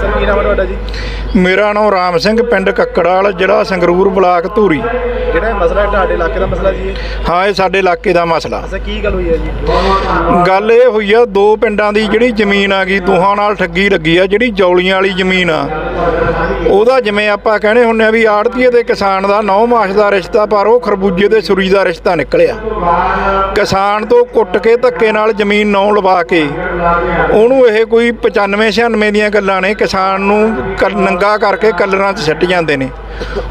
Sir ਕੀ ਨਾਮ ਹੈ ਤੁਹਾਡਾ ਜੀ? ਮੇਰਾ ਨਾਮ ਰਾਮ ਸਿੰਘ ਪਿੰਡ ਕੱਕੜਾਲ ਜ਼ਿਲ੍ਹਾ ਸੰਗਰੂਰ ਬਲਾਕ ਧੂਰੀ। ਜਿਹੜਾ ਇਹ ਮਸਲਾ ਹੈ ਤੁਹਾਡੇ ਇਲਾਕੇ ਦਾ ਮਸਲਾ ਜੀ ਇਹ। ਹਾਂ ਇਹ ਸਾਡੇ ਇਲਾਕੇ ਦਾ ਮਸਲਾ। ਅੱਛਾ ਕੀ ਗੱਲ ਹੋਈ ਹੈ ਜੀ? ਗੱਲ ਇਹ ਹੋਈ ਆ ਦੋ ਪਿੰਡਾਂ ਦੀ ਜਿਹੜੀ ਜ਼ਮੀਨ ਆ ਗਈ ਦੋਹਾਂ ਨਾਲ ਠੱਗੀ ਲੱਗੀ ਆ ਜਿਹੜੀ ਜੌਲੀਆਂ ਵਾਲੀ ਜ਼ਮੀਨ ਆ। ਉਹਦਾ ਜਿਵੇਂ ਆਪਾਂ ਕਹਿੰਦੇ ਹੁੰਨੇ ਆ ਵੀ ਆੜਤੀਏ ਤੇ ਕਿਸਾਨ ਦਾ ਨੌ ਮਾਸ ਦਾ ਰਿਸ਼ਤਾ, ਪਰ ਉਹ ਖਰਬੂਜੇ ਤੇ ਸੁਰੀ ਦਾ ਰਿਸ਼ਤਾ ਨਿਕਲਿਆ। ਕਿਸਾਨ ਤੋਂ ਕੁੱਟ ਕੇ ਧੱਕੇ ਨਾਲ ਜ਼ਮੀਨ ਨੌ ਲਵਾ ਕੇ, ਉਹਨੂੰ ਇਹ ਕੋਈ 95 96 ਦੀਆਂ ਗੱਲਾਂ ਨੇ, ਕਿਸਾਨ ਨੂੰ ਕ- ਨੰਗਾ ਕਰਕੇ ਕਲਰਾਂ 'ਚ ਸੱਟ ਜਾਂਦੇ ਨੇ।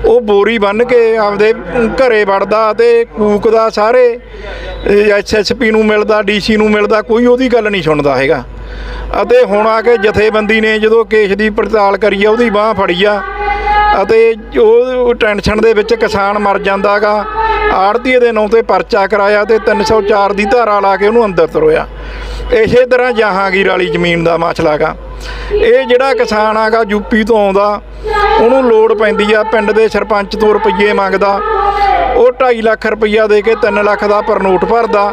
ਉਹ ਬੋਰੀ ਬੰਨ ਕੇ ਆਪਦੇ ਘਰੇ ਵੜਦਾ ਤੇ ਕੂਕਦਾ ਸਾਰੇ ਐਸਐਸਪੀ ਨੂੰ ਮਿਲਦਾ ਡੀਸੀ ਨੂੰ ਮਿਲਦਾ, ਕੋਈ ਉਹਦੀ ਗੱਲ ਨਹੀਂ ਸੁਣਦਾ ਹੈਗਾ। ਅਤੇ ਹੁਣ ਆ ਕੇ ਜਥੇਬੰਦੀ ਨੇ ਜਦੋਂ ਕੇਸ ਦੀ ਪੜਤਾਲ ਕਰੀ ਆ, ਉਹਦੀ ਬਾਹ ਫੜੀ ਆ ਅਤੇ ਉਹ ਟੈਨਸ਼ਨ ਦੇ ਵਿੱਚ ਕਿਸਾਨ ਮਰ ਜਾਂਦਾਗਾ। ਆੜਤੀਏ ਦੇ ਨਾਂ ਤੇ ਪਰਚਾ ਕਰਾਇਆ ਤੇ 304 ਦੀ ਧਾਰਾ ਲਾ ਕੇ ਉਹਨੂੰ ਅੰਦਰ ਤਰੋਇਆ ਇਸੇ ਤਰ੍ਹਾਂ ਜਹਾਂਗੀਰ ਵਾਲੀ ਜ਼ਮੀਨ ਦਾ ਮਸਲਾ ਗਾ। ਇਹ ਜਿਹੜਾ ਕਿਸਾਨ ਆਗਾ ਯੂਪੀ ਤੋਂ ਆਉਂਦਾ, ਉਹਨੂੰ ਲੋੜ ਪੈਂਦੀ ਆ, ਪਿੰਡ ਦੇ ਸਰਪੰਚ ਤੋਂ ਰੁਪਈਏ ਮੰਗਦਾ। ਉਹ 2.5 ਲੱਖ ਰੁਪਈਆ ਦੇ ਕੇ 3 ਲੱਖ ਦਾ ਪਰਨੋਟ ਭਰਦਾ।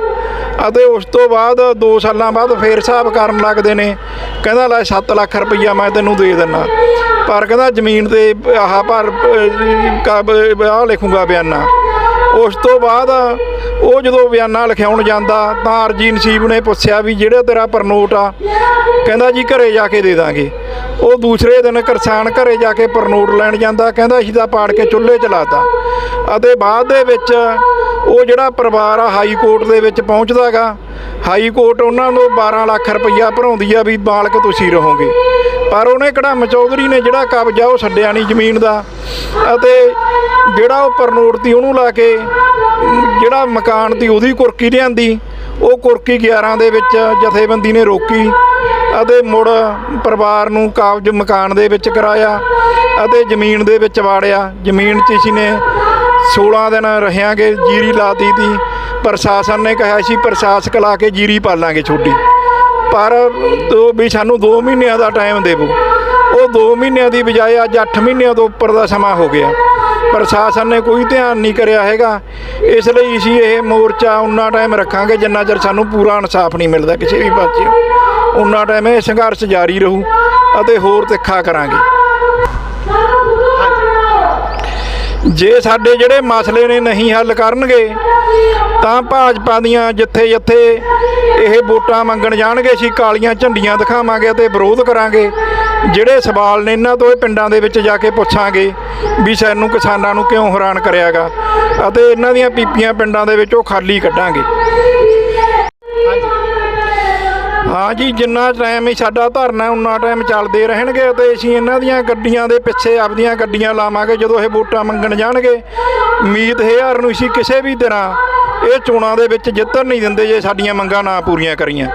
ਅਤੇ ਉਸ ਤੋਂ ਬਾਅਦ 2 ਸਾਲਾਂ ਬਾਅਦ ਫੇਰ ਹਿਸਾਬ ਕਰਨ ਲੱਗਦੇ ਨੇ। ਕਹਿੰਦਾ, ਲੈ 7 ਲੱਖ ਰੁਪਈਆ ਮੈਂ ਤੈਨੂੰ ਦੇ ਦਿੰਨਾ। ਪਰ ਕਹਿੰਦਾ, ਜ਼ਮੀਨ ਤੇ ਆਹ ਪਰ ਆਹ ਲਿਖੂੰਗਾ ਬਿਆਨਾ। ਉਸ ਤੋਂ ਬਾਅਦ ਉਹ ਜਦੋਂ ਬਿਆਨਾ ਲਿਖਾਉਣ ਜਾਂਦਾ, ਤਾਂ ਅਰਜੀ ਨਸੀਬ ਨੇ ਪੁੱਛਿਆ ਵੀ ਜਿਹੜਾ ਤੇਰਾ ਪਰਨੋਟ ਆ, ਕਹਿੰਦਾ ਜੀ ਘਰੇ ਜਾ ਕੇ ਦੇ ਦਾਂਗੇ। ਉਹ ਦੂਸਰੇ ਦਿਨ ਕਿਸਾਨ ਘਰੇ ਜਾ ਕੇ ਪਰਨੋਟ ਲੈਣ ਜਾਂਦਾ, ਕਹਿੰਦਾ, ਅਸੀਂ ਤਾਂ ਪਾੜ ਕੇ ਚੁੱਲ੍ਹੇ ਚਲਾਤਾ ਅਤੇ ਬਾਅਦ ਦੇ ਵਿੱਚ ਉਹ ਜਿਹੜਾ ਪਰਿਵਾਰ ਆ ਹਾਈ ਕੋਰਟ ਦੇ ਵਿੱਚ ਪਹੁੰਚਦਾਗਾ ਹਾਈ ਕੋਰਟ ਉਹਨਾਂ ਨੂੰ 12 ਲੱਖ ਰੁਪਈਆ ਭਰਾਉਂਦੀ ਆ ਵੀ ਮਾਲਕ ਤੁਸੀਂ ਰਹੋਗੇ। ਪਰ ਉਹਨੇ ਕੜਮ ਚੌਧਰੀ ਨੇ ਜਿਹੜਾ ਕਬਜ਼ਾ ਉਹ ਛੱਡਿਆ ਨਹੀਂ ਜ਼ਮੀਨ ਦਾ ਅਤੇ ਜਿਹੜਾ ਉਹ ਪਰਨੋਟ ਤੀ ਉਹਨੂੰ ਲਾ ਕੇ, ਜਿਹੜਾ ਮਕਾਨ ਤੀ ਉਹਦੀ ਕੁਰਕੀ ਲਿਆਂਦੀ, ਉਹ ਕੁਰਕੀ 11 ਦੇ ਵਿੱਚ ਜਥੇਬੰਦੀ ਨੇ ਰੋਕੀ ਅਤੇ ਮੁੜ ਪਰਿਵਾਰ ਨੂੰ ਕਾਬਜ ਮਕਾਨ ਦੇ ਵਿੱਚ ਕਰਾਇਆ ਅਤੇ ਜ਼ਮੀਨ ਦੇ ਵਿੱਚ ਵਾੜਿਆ। ਜ਼ਮੀਨ 'ਚ ਇਸ ਨੇ 16 ਦਿਨ ਰਹਿਆਂਗੇ ਜੀਰੀ ਲਾਤੀ ਤੀ। ਪ੍ਰਸ਼ਾਸਨ ਨੇ ਕਿਹਾ ਸੀ, ਪ੍ਰਸ਼ਾਸਕ ਲਾ ਕੇ ਜੀਰੀ ਪਾਲਾਂਗੇ ਛੋਟੀ ਪਰ ਦੋ ਵੀ ਸਾਨੂੰ 2 ਮਹੀਨਿਆਂ ਦਾ ਟਾਈਮ ਦੇਵੋ ਉਹ 2 ਮਹੀਨਿਆਂ ਦੀ ਬਜਾਏ ਅੱਜ 8 ਮਹੀਨਿਆਂ ਤੋਂ ਉੱਪਰ ਦਾ ਸਮਾਂ ਹੋ ਗਿਆ। ਪ੍ਰਸ਼ਾਸਨ ਨੇ ਕੋਈ ਧਿਆਨ ਨਹੀਂ ਕਰਿਆ ਹੈਗਾ। ਇਸ ਲਈ ਅਸੀਂ ਇਹ ਮੋਰਚਾ ਉਨਾ ਟਾਈਮ ਰੱਖਾਂਗੇ, ਜਿੰਨਾ ਚਿਰ ਸਾਨੂੰ ਪੂਰਾ ਇਨਸਾਫ ਨਹੀਂ ਮਿਲਦਾ ਕਿਸੇ ਵੀ ਪਾਸਿਓਂ। ਉਨਾ ਟਾਈਮ ਇਹ ਸੰਘਰਸ਼ ਜਾਰੀ ਰਹੂ ਅਤੇ ਹੋਰ ਤਿੱਖਾ ਕਰਾਂਗੇ। ਜੇ ਸਾਡੇ ਜਿਹੜੇ ਮਸਲੇ ਨੇ ਨਹੀਂ ਹੱਲ ਕਰਨਗੇ, ਤਾਂ ਭਾਜਪਾ ਦੀਆਂ ਜਿੱਥੇ ਜਿੱਥੇ ਇਹ ਵੋਟਾਂ ਮੰਗਣ ਜਾਣਗੇ, ਅਸੀਂ ਕਾਲੀਆਂ ਝੰਡੀਆਂ ਦਿਖਾਵਾਂਗੇ ਤੇ ਵਿਰੋਧ ਕਰਾਂਗੇ। ਜਿਹੜੇ ਸਵਾਲ ਨੇ ਇਹਨਾਂ ਤੋਂ ਇਹ ਪਿੰਡਾਂ ਦੇ ਵਿੱਚ ਜਾ ਕੇ ਪੁੱਛਾਂਗੇ ਵੀ ਸਾਨੂੰ ਕਿਸਾਨਾਂ ਨੂੰ ਕਿਉਂ ਹੈਰਾਨ ਕਰਿਆਗਾ ਅਤੇ ਇਹਨਾਂ ਦੀਆਂ ਪੀਪੀਆਂ ਪਿੰਡਾਂ ਦੇ ਵਿੱਚ ਉਹ ਖਾਲੀ ਕੱਢਾਂਗੇ। ਹਾਂ ਜੀ ਜਿੰਨਾ ਟਾਈਮ ਹੀ ਸਾਡਾ ਧਰਨਾ ਉਨਾ ਟਾਈਮ ਚੱਲਦੇ ਰਹਿਣਗੇ ਤੇ ਅਸੀਂ ਇਹਨਾਂ ਦੀਆਂ ਗੱਡੀਆਂ ਦੇ ਪਿੱਛੇ ਆਪਦੀਆਂ ਗੱਡੀਆਂ ਲਾਵਾਂਗੇ ਜਦੋਂ ਇਹ ਵੋਟਾਂ ਮੰਗਣ ਜਾਣਗੇ। ਮੀਤ ਹਜ਼ਾਰ ਨੂੰ ਅਸੀਂ ਕਿਸੇ ਵੀ ਤਰ੍ਹਾਂ ਇਹ ਚੋਣਾਂ ਦੇ ਵਿੱਚ ਜਿੱਤਣ ਨਹੀਂ ਦਿੰਦੇ ਜੇ ਸਾਡੀਆਂ ਮੰਗਾਂ ਨਾ ਪੂਰੀਆਂ ਕਰੀਆਂ।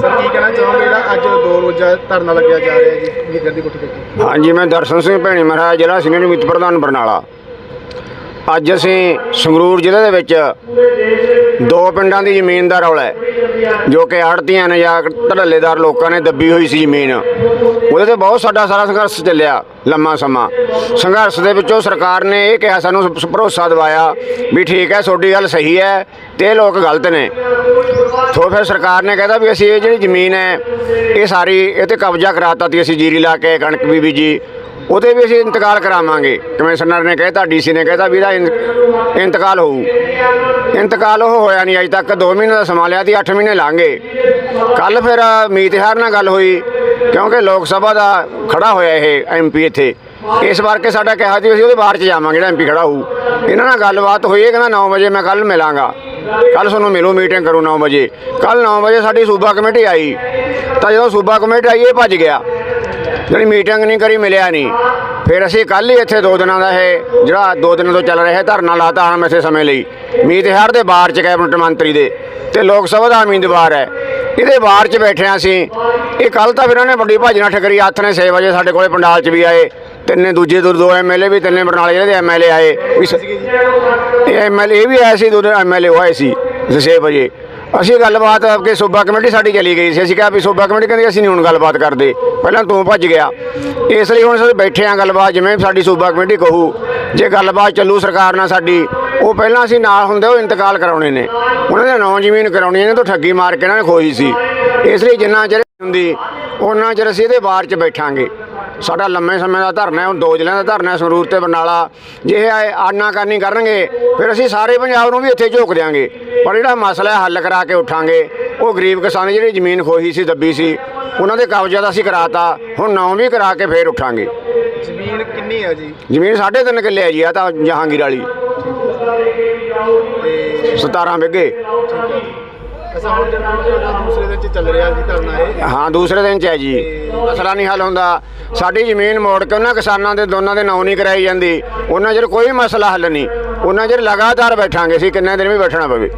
ਸਰ ਕੀ ਕਹਿਣਾ ਚਾਹੋਗੇ? ਜਿਹੜਾ ਅੱਜ ਦੋ ਰੋਜ਼ਾ ਧਰਨਾ ਲੱਗਿਆ ਜਾ ਰਿਹਾ ਜੀ ਲੀਡਰ ਦੀ ਕੋਠੀ ਤੇ ਹਾਂਜੀ ਮੈਂ ਦਰਸ਼ਨ ਸਿੰਘ ਭੈਣੀ ਮਹਾਰਾਜ ਜ਼ਿਲ੍ਹਾ ਸੀਨੀਅਰ ਮੀਤ ਪ੍ਰਧਾਨ ਬਰਨਾਲਾ। ਅੱਜ ਅਸੀਂ ਸੰਗਰੂਰ ਜ਼ਿਲ੍ਹੇ ਦੇ ਵਿੱਚ ਦੋ ਪਿੰਡਾਂ ਦੀ ਜ਼ਮੀਨ ਦਾ ਰੌਲਾ ਹੈ, ਜੋ ਕਿ ਆੜਤੀਆਂ ਨੇ ਜਾਂ ਧੜੱਲੇਦਾਰ ਲੋਕਾਂ ਨੇ ਦੱਬੀ ਹੋਈ ਸੀ ਜ਼ਮੀਨ। ਉਹਦੇ ਤੇ ਬਹੁਤ ਸਾਡਾ ਸਾਰਾ ਸੰਘਰਸ਼ ਚੱਲਿਆ ਲੰਮਾ ਸਮਾਂ। ਸੰਘਰਸ਼ ਦੇ ਵਿੱਚੋਂ ਸਰਕਾਰ ਨੇ ਇਹ ਕਿਹਾ, ਸਾਨੂੰ ਭਰੋਸਾ ਦਿਵਾਇਆ ਵੀ ਠੀਕ ਹੈ, ਤੁਹਾਡੀ ਗੱਲ ਸਹੀ ਹੈ ਤੇ ਇਹ ਲੋਕ ਗਲਤ ਨੇ। ਤੋਂ ਫਿਰ ਸਰਕਾਰ ਨੇ ਕਹਿੰਦਾ ਵੀ ਅਸੀਂ ਇਹ ਜਿਹੜੀ ਜ਼ਮੀਨ ਹੈ, ਇਹ ਸਾਰੀ, ਇਹ ਤੇ ਕਬਜ਼ਾ ਕਰਾਤਾ ਤੀ ਅਸੀਂ ਜੀਰੀ ਲਾ ਕੇ, ਕਣਕ ਵੀ ਬੀਜੀ ਉਹਦੇ ਵੀ ਅਸੀਂ ਇੰਤਕਾਲ ਕਰਾਵਾਂਗੇ। ਕਮਿਸ਼ਨਰ ਨੇ ਕਹਿਤਾ, ਡੀਸੀ ਨੇ ਕਹਿਤਾ ਵੀ ਇਹਦਾ ਇੰ, ਇੰਤਕਾਲ ਹੋਊ। ਇੰਤਕਾਲ ਉਹ ਹੋਇਆ ਨਹੀਂ ਅਜੇ ਤੱਕ 2 ਮਹੀਨੇ ਦਾ ਸਮਾਂ ਲਿਆ ਸੀ 8 ਮਹੀਨੇ ਲਾਂਗੇ। ਕੱਲ ਫਿਰ ਮੀਤਹਾਰ ਨਾਲ ਗੱਲ ਹੋਈ, ਕਿਉਂਕਿ ਲੋਕ ਸਭਾ ਦਾ ਖੜਾ ਹੋਇਆ ਇਹ ਐਮਪੀ ਇੱਥੇ। ਇਸ ਵਾਰ ਕੇ ਸਾਡਾ ਕਿਹਾ ਸੀ ਅਸੀਂ ਉਹਦੇ ਬਾਹਰ ਚ ਜਾਵਾਂਗੇ, ਜਿਹੜਾ ਐਮਪੀ ਖੜਾ ਹੋਊ। ਇਹਨਾਂ ਨਾਲ ਗੱਲਬਾਤ ਹੋਈ, ਇਹ ਕਹਿੰਦਾ 9 ਵਜੇ ਮੈਂ ਕੱਲ ਮਿਲਾਂਗਾ। ਕੱਲ ਤੁਹਾਨੂੰ ਮਿਲੂ, ਮੀਟਿੰਗ ਕਰੂ 9 ਵਜੇ। ਕੱਲ 9 ਵਜੇ ਸਾਡੀ ਸੂਬਾ ਕਮੇਟੀ ਆਈ। ਤਾਂ ਜਦੋਂ ਸੂਬਾ ਕਮੇਟੀ ਆਈ, ਇਹ ਭੱਜ ਗਿਆ। ਜਿਹੜੀ ਮੀਟਿੰਗ ਨਹੀਂ ਕਰੀ, ਮਿਲਿਆ ਨਹੀਂ। ਫਿਰ ਅਸੀਂ ਕੱਲ ਹੀ ਇੱਥੇ ਦੋ ਦਿਨਾਂ ਦਾ ਇਹ ਜਿਹੜਾ ਦੋ ਦਿਨਾਂ ਤੋਂ ਚੱਲ ਰਿਹਾ ਧਰਨਾ ਲਾਤਾ ਹਣ ਮੈਸੇ ਸਮੇਂ ਲਈ। ਮੀਤਹਾਰ ਦੇ ਬਾਹਰ ਚ ਕੈਬਨਿਟ ਮੰਤਰੀ ਦੇ ਤੇ ਲੋਕ ਸਭਾ ਦਾ ਉਮੀਦਵਾਰ ਹੈ। ਇਹਦੇ ਬਾਹਰ ਚ ਬੈਠੇ ਹਾਂ ਅਸੀਂ। ਇਹ ਕੱਲ ਤਾਂ ਫਿਰ ਉਹਨੇ ਵੱਡੀ ਭਾਜਣਾ ਠਕਰੀ ਹੱਥ ਨੇ 6 ਵਜੇ ਸਾਡੇ ਕੋਲੇ ਪੰਡਾਲ ਚ ਵੀ ਆਏ। ਤਿੰਨੇ ਦੂਜੇ ਦੋ ਦੋ ਐਮਐਲਏ ਵੀ, ਤਿੰਨੇ ਬਰਨਾਲੇ ਜਿਹੜੇ ਦੇ ਐਮਐਲਏ ਆਏ। ਵੀ ਸ- ਇਹ ਐਮਐਲਏ ਇਹ ਵੀ ਆਏ ਸੀ, ਦੋ ਐਮਐਲਏ ਹੋਏ ਸੀ 6 ਵਜੇ। ਅਸੀਂ ਗੱਲਬਾਤ ਕਿ ਸੂਬਾ ਕਮੇਟੀ ਸਾਡੀ ਚਲੀ ਗਈ ਸੀ। ਅਸੀਂ ਕਿਹਾ ਵੀ ਸੂਬਾ ਕਮੇਟੀ ਕਹਿੰਦੀ ਅਸੀਂ ਨਹੀਂ ਹੁਣ ਗੱਲਬਾਤ ਕਰਦੇ। ਪਹਿਲਾਂ ਤੂੰ ਭੱਜ ਗਿਆ। ਇਸ ਲਈ ਹੁਣ ਅਸੀਂ ਬੈਠੇ ਆਂ ਗੱਲਬਾਤ, ਜਿਵੇਂ ਸਾਡੀ ਸੂਬਾ ਕਮੇਟੀ ਕਹੂ। ਜੇ ਗੱਲਬਾਤ ਚੱਲੂ ਸਰਕਾਰ ਨਾਲ ਸਾਡੀ, ਉਹ ਪਹਿਲਾਂ ਅਸੀਂ ਨਾਲ ਹੁੰਦੇ, ਉਹ ਇੰਤਕਾਲ ਕਰਾਉਣੇ ਨੇ। ਉਹਨਾਂ ਦੇ ਨਾਂ ਜ਼ਮੀਨ ਕਰਾਉਣੀ, ਇਹਨਾਂ ਤੋਂ ਠੱਗੀ ਮਾਰ ਕੇ ਇਹਨਾਂ ਨੇ ਖੋਈ ਸੀ। ਇਸ ਲਈ ਜਿੰਨਾ ਚਿਰ ਹੁੰਦੀ, ਉਹਨਾਂ ਚਿਰ ਅਸੀਂ ਇਹਦੇ ਬਾਰ 'ਚ ਬੈਠਾਂਗੇ। ਸਾਡਾ ਲੰਮੇ ਸਮੇਂ ਦਾ ਧਰਨਾ ਹੈ ਹੁਣ ਦੋ ਜ਼ਿਲ੍ਹਿਆਂ ਦਾ ਧਰਨਾ ਹੈ ਸੰਗਰੂਰ ਤੇ ਬਰਨਾਲਾ। ਜੇ ਇਹ ਆਨਾਕਾਨੀ ਕਰਨਗੇ ਫਿਰ ਅਸੀਂ ਸਾਰੇ ਪੰਜਾਬ ਨੂੰ ਵੀ ਇੱਥੇ ਝੋਕ ਦਿਆਂਗੇ। ਪਰ ਜਿਹੜਾ ਮਸਲਾ ਹੱਲ ਕਰਾ ਕੇ ਉੱਠਾਂਗੇ। ਉਹ ਗਰੀਬ ਕਿਸਾਨ ਦੀ ਜਿਹੜੀ ਜ਼ਮੀਨ ਖੋਈ ਸੀ ਦੱਬੀ ਸੀ ਉਹਨਾਂ ਦੇ ਕਬਜ਼ਾ ਦਾ ਅਸੀਂ ਕਰਾਤਾ ਹੁਣ ਨੌਂ ਵੀ ਕਰਾ ਕੇ ਫੇਰ ਉੱਠਾਂਗੇ। ਜ਼ਮੀਨ ਕਿੰਨੀ ਹੈ ਜੀ? ਜ਼ਮੀਨ 3.5 ਕਿੱਲੇ ਹੈ ਜੀ ਆ ਤਾਂ ਜਹਾਂਗੀਰ ਵਾਲੀ। ਤੇ 17 ਬਿੱਗੇ ਅਸਾਂ ਹੁਣ ਜਿਹੜਾ ਦੂਸਰੇ ਦਿਨ ਚ ਚੱਲ ਰਿਹਾ ਜੀ ਧਰਨਾ ਇਹ। ਹਾਂ ਦੂਸਰੇ ਦਿਨ ਚ ਹੈ ਜੀ। ਮਸਲਾ ਨਹੀਂ ਹੱਲ ਹੁੰਦਾ। ਸਾਡੀ ਜ਼ਮੀਨ ਮੋੜ ਕੇ ਉਹਨਾਂ ਕਿਸਾਨਾਂ ਦੇ ਦੋਨਾਂ ਦੇ ਨਾਂ ਨਹੀਂ ਕਰਾਈ ਜਾਂਦੀ। ਉਹਨਾਂ ਚਿਰ ਕੋਈ ਮਸਲਾ ਹੱਲ ਨਹੀਂ। ਉਹਨਾਂ ਚਿਰ ਲਗਾਤਾਰ ਬੈਠਾਂਗੇ, ਅਸੀਂ ਕਿੰਨੇ ਦਿਨ ਵੀ ਬੈਠਣਾ ਪਵੇ।